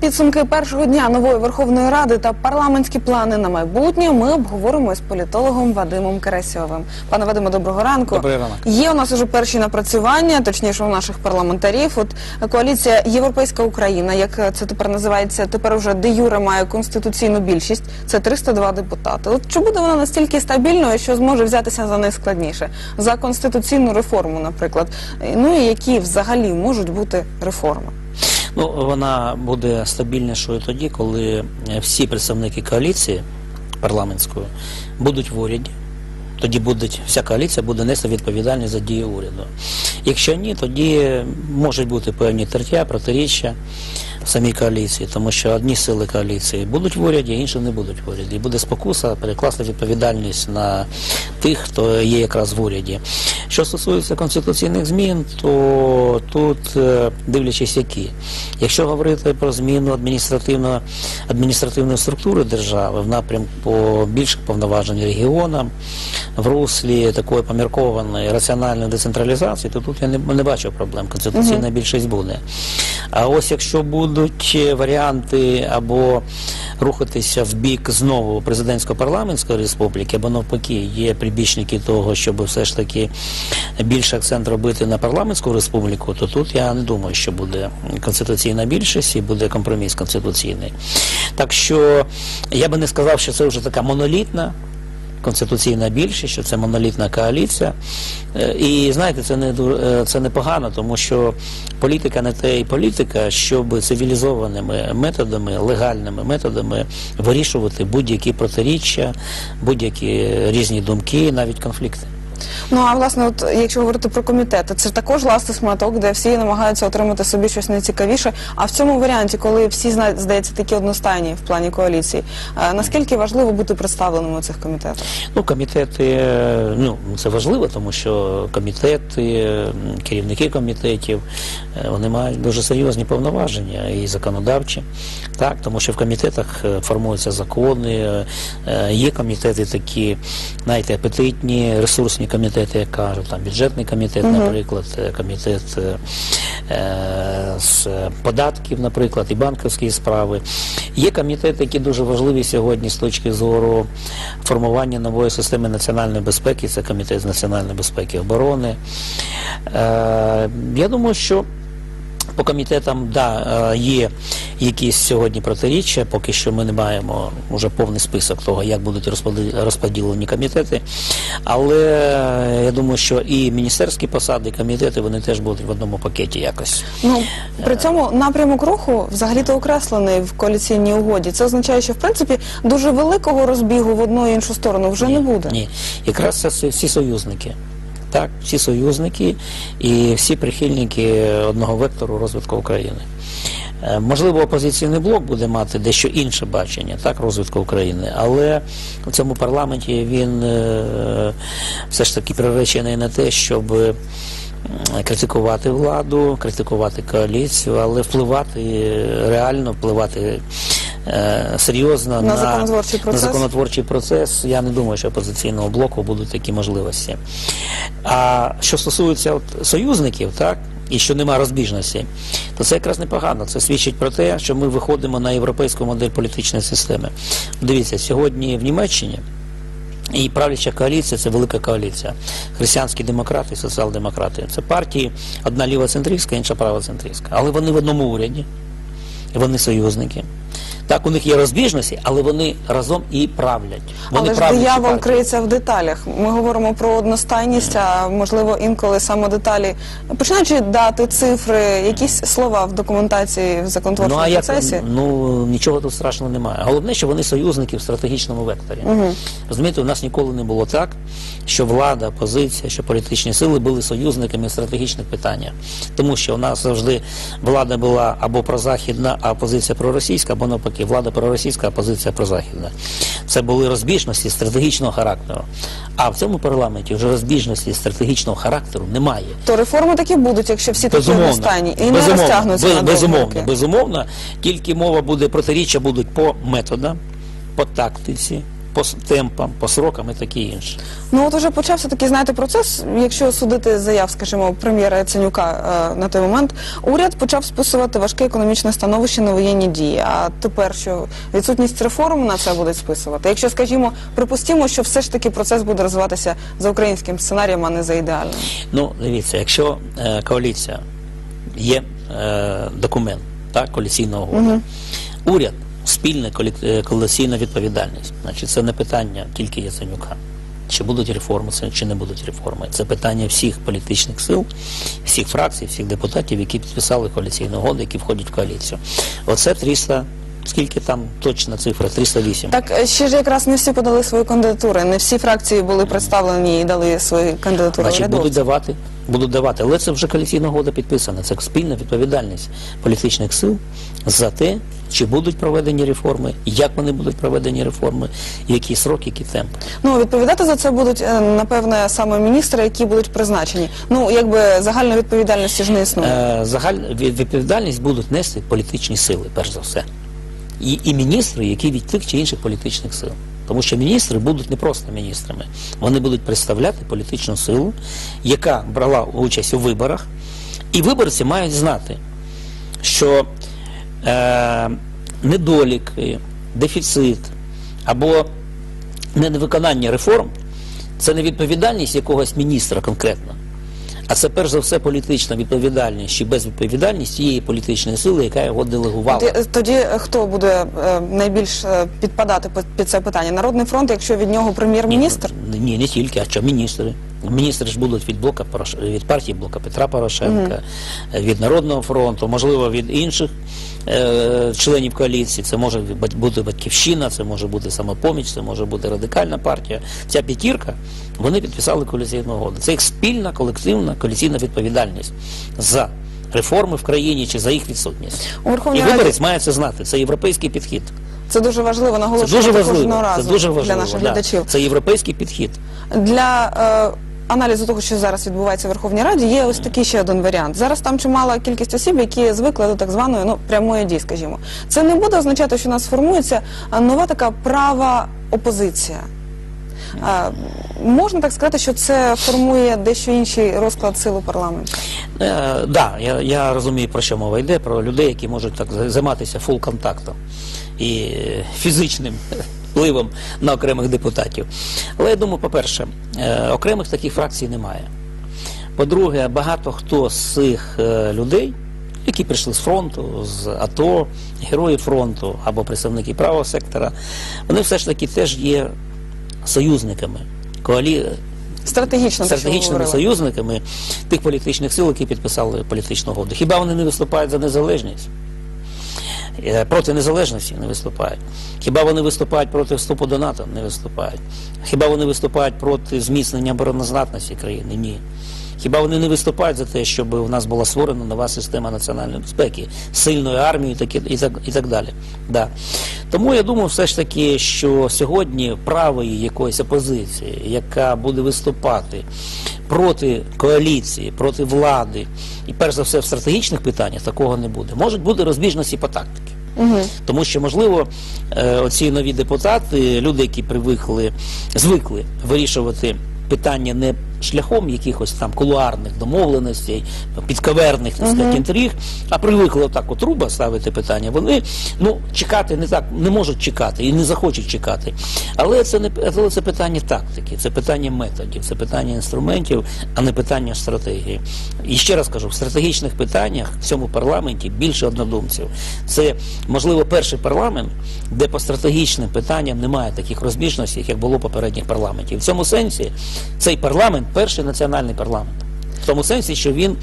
Підсумки першого дня нової Верховної Ради та парламентські плани на майбутнє ми обговоримо з політологом Вадимом Карасьовим. Пане Вадиме, доброго ранку. Добрий ранок. Є у нас уже перші напрацювання, точніше у наших парламентарів. От коаліція Європейська Україна, як це тепер називається, тепер уже де юре має конституційну більшість. Це 302 депутати. От чи буде вона настільки стабільною, що зможе взятися за найскладніше за конституційну реформу, наприклад? Ну і які взагалі можуть бути реформи? Ну, вона буде стабільнішою тоді, коли е, всі представники коаліції парламентської будуть в уряді. Тоді буде вся коаліція буде нести відповідальність за дії уряду. Якщо ні, тоді можуть бути певні тертя, протиріччя в самій коаліції, тому що одні сили коаліції будуть в уряді, інші не будуть в уряді. І буде спокуса перекласти відповідальність на тих, хто є якраз в уряді. Що стосується конституційних змін, то тут, е, дивлячись які, якщо говорити про зміну адміністративно, адміністративної структури держави в напрямку більших повноважень регіонам, в руслі такої поміркованої раціональної децентралізації, то тут я не, не бачу проблем. Конституційна більшість буде. А ось якщо будуть варіанти або рухатися в бік знову президентсько-парламентської республіки, або навпаки, є прибічники того, щоб все ж таки більше акцент робити на парламентську республіку, то тут я не думаю, що буде конституційна більшість і буде компроміс конституційний. Так що я би не сказав, що це вже така монолітна конституційна більшість, що це монолітна коаліція. Е, І знаєте, це не е, це непогано, тому що політика не те і політика, щоб цивілізованими методами, легальними методами вирішувати будь-які протиріччя, будь-які різні думки, навіть конфлікти. Ну а власне, от якщо говорити про комітети, це також ласти сматок, де всі намагаються отримати собі щось найцікавіше. А в цьому варіанті, коли всі здається такі одностайні в плані коаліції, е, наскільки важливо бути представленими у цих комітетах? Ну, комітети, е, ну це важливо, тому що комітети, керівники комітетів, е, вони мають дуже серйозні повноваження і законодавчі. Так, тому що в комітетах формуються закони, є комітети такі, знаєте, апетитні, ресурсні комітети, як кажуть, там бюджетний комітет, наприклад, е, комітет е, е, з податків, наприклад, і банківські справи. Є комітети, які дуже важливі сьогодні з точки зору формування нової системи національної безпеки, це комітет з національної безпеки і оборони. Е, я думаю, що по комітетам да, е, є якісь сьогодні протиріччя, поки що ми не маємо вже повний список того, як будуть розподілені комітети. Але е, я думаю, що і міністерські посади, і комітети вони теж будуть в одному пакеті якось. Ну при цьому напрямок руху взагалі-то окреслений в коаліційній угоді. Це означає, що в принципі дуже великого розбігу в одну і іншу сторону вже не буде. Ні, якраз це всі союзники. Так, всі союзники і всі прихильники одного вектору розвитку України. Е, Можливо, опозиційний блок буде мати дещо інше бачення так, розвитку України, але в цьому парламенті він е, все ж таки приречений на те, щоб критикувати владу, критикувати коаліцію, але впливати е, реально, впливати е, серйозно На законотворчий процес? на законотворчий процес. Я не думаю, що опозиційного блоку будуть такі можливості. А що стосується от союзників, так, і що немає розбіжності, то це якраз непогано. Це свідчить про те, що ми виходимо на європейську модель політичної системи. Дивіться, сьогодні в Німеччині. І правляча коаліція це велика коаліція. Християнські демократи і соціал-демократи. Це партії, одна лівоцентристська, інша правоцентристська. Але вони в одному уряді, вони союзники. Так, у них є розбіжності, але вони разом і правлять. Вони Але ж диявол партії. криється в деталях. Ми говоримо про одностайність, а можливо інколи саме деталі, починаючи дати цифри, якісь слова в документації в законотворчому Ну а як ну нічого тут страшного немає. Головне, що вони союзники в стратегічному векторі. Розумієте, у нас ніколи не було так, що влада, опозиція, що політичні сили були союзниками в стратегічних питаннях. Тому що у нас завжди влада була або прозахідна, а опозиція проросійська, або навпаки, влада проросійська, а опозиція прозахідна. Це були розбіжності стратегічного характеру. А в цьому парламенті вже розбіжності стратегічного характеру немає. То реформи такі будуть, якщо всі такі одностайні, і не безумовно, розтягнуться без- на безумовно, роки. безумовно, тільки мова буде протиріччя будуть по методам, по тактиці, по темпам, по срокам і таке інше. Ну от уже почався такий, знаєте, процес. Якщо судити заяв, скажімо, прем'єра Яценюка е, на той момент, уряд почав списувати важке економічне становище на воєнні дії. А тепер що відсутність реформ на це будуть списувати? Якщо, скажімо, припустимо, що все ж таки процес буде розвиватися за українським сценарієм, а не за ідеальним. Ну, дивіться, якщо е, коаліція є е, документ так, коаліційного угоди, уряд спільна колек- е, відповідальність. Значить, це не питання тільки Яценюка. Чи будуть реформи, чи не будуть реформи. Це питання всіх політичних сил, всіх фракцій, всіх депутатів, які підписали коаліційну угоду, які входять в коаліцію. Оце 300, скільки там точна цифра? 308. Так е, ще ж якраз не всі подали свої кандидатури. Не всі фракції були представлені і дали свої кандидатури. Значить, будуть давати, будуть давати. Але це вже коаліційна угода підписана. Це спільна відповідальність політичних сил за те, чи будуть проведені реформи, як вони будуть проведені реформи, які сроки, які темпи. Ну, відповідати за це будуть, е, напевне, саме міністри, які будуть призначені. Ну, якби загальної відповідальності ж не існує. Е, Загальну від- відповідальність будуть нести політичні сили, перш за все. І, і міністри, які від тих чи інших політичних сил. Тому що міністри будуть не просто міністрами, вони будуть представляти політичну силу, яка брала участь у виборах, і виборці мають знати, що е, недоліки, дефіцит або невиконання реформ це не відповідальність якогось міністра конкретно, а це перш за все політична відповідальність чи безвідповідальність тієї політичної сили, яка його делегувала. Тоді, тоді е, хто буде е, найбільш е, підпадати під- під це питання? Народний фронт, якщо від нього прем'єр-міністр? Ні, ні, не тільки, а що міністри. Міністри ж будуть від блока Порош... від партії блока Петра Порошенка, від Народного фронту, можливо, від інших е... членів коаліції. Це може бути батьківщина, це може бути самопоміч, це може бути радикальна партія. Ця п'ятірка вони підписали коаліційну угоду. Це їх спільна колективна коаліційна відповідальність за реформи в країні чи за їх відсутність. У Верховній І виборець має це знати. Це європейський підхід. це дуже важливо наголошувати дуже кожного важливо. разу Це дуже важливо. для наших да. глядачів. Це європейський підхід. Для е, аналізу того, що зараз відбувається в Верховній Раді, є ось такий ще один варіант. Зараз там чимала кількість осіб, які звикли до так званої ну прямої дії, скажімо. Це не буде означати, що у нас формується нова така права опозиція. А, можна так сказати, що це формує дещо інший розклад сил у парламенті. Е, да, я, я розумію, про що мова йде, про людей, які можуть так за- займатися фул контактом і е, фізичним впливом на окремих депутатів. Але я думаю, по-перше, е, окремих таких фракцій немає. По-друге, багато хто з цих е, людей, які прийшли з фронту, з АТО, герої фронту або представники правого сектора, вони все ж таки теж є союзниками коалі... Стратегічно, те, що ви стратегічними союзниками тих політичних сил, які підписали політичну угоду. Хіба вони не виступають за незалежність? Е, Проти незалежності не виступають. Хіба вони виступають проти вступу до НАТО? Не виступають. Хіба вони виступають проти зміцнення обороноздатності країни? Ні. Хіба вони не виступають за те, щоб у нас була створена нова система національної безпеки, армією і так, і так, і так далі. Да. Тому я думаю, все ж таки, що сьогодні правої якоїсь опозиції, яка буде виступати проти коаліції, проти влади, і перш за все в стратегічних питаннях такого не буде. Можуть бути розбіжності по тактиці. Угу. Тому що, можливо, е, оці нові депутати, люди, які привикли, звикли вирішувати питання не шляхом якихось там кулуарних домовленостей, підковерних так сказати, інтриг, а привикли отак от руба ставити питання. Вони ну чекати не так не можуть чекати і не захочуть чекати. Але це не але це питання тактики, це питання методів, це питання інструментів, а не питання стратегії. І ще раз кажу, в стратегічних питаннях в цьому парламенті більше однодумців. Це можливо перший парламент, де по стратегічним питанням немає таких розбіжностей, як було попередніх парламентів. В цьому сенсі цей парламент перший національний парламент. В тому сенсі, що він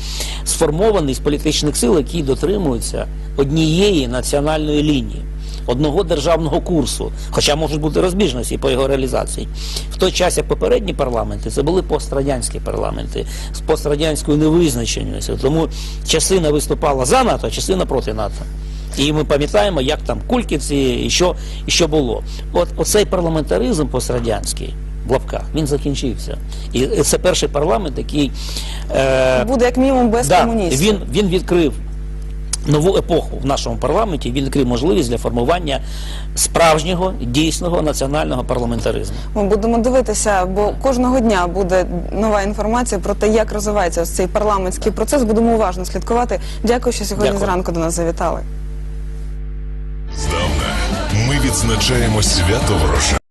сформований з політичних сил, які дотримуються однієї національної лінії, одного державного курсу, хоча можуть бути розбіжності по його реалізації. В той час, як попередні парламенти, це були пострадянські парламенти з пострадянською невизначеністю. Тому частина виступала за НАТО, частина проти НАТО. І ми пам'ятаємо, як там кульківці і що, і що було. От оцей парламентаризм пострадянський в лапках він закінчився. І це перший парламент, який е, Буде як мінімум без да, комуністів. він, він відкрив нову епоху в нашому парламенті. Він відкрив можливість для формування справжнього дійсного національного парламентаризму. Ми будемо дивитися, бо кожного дня буде нова інформація про те, як розвивається ось цей парламентський процес. Будемо уважно слідкувати. Дякую, що сьогодні Дякую. зранку до нас завітали. Здавна ми відзначаємо свято врожаю.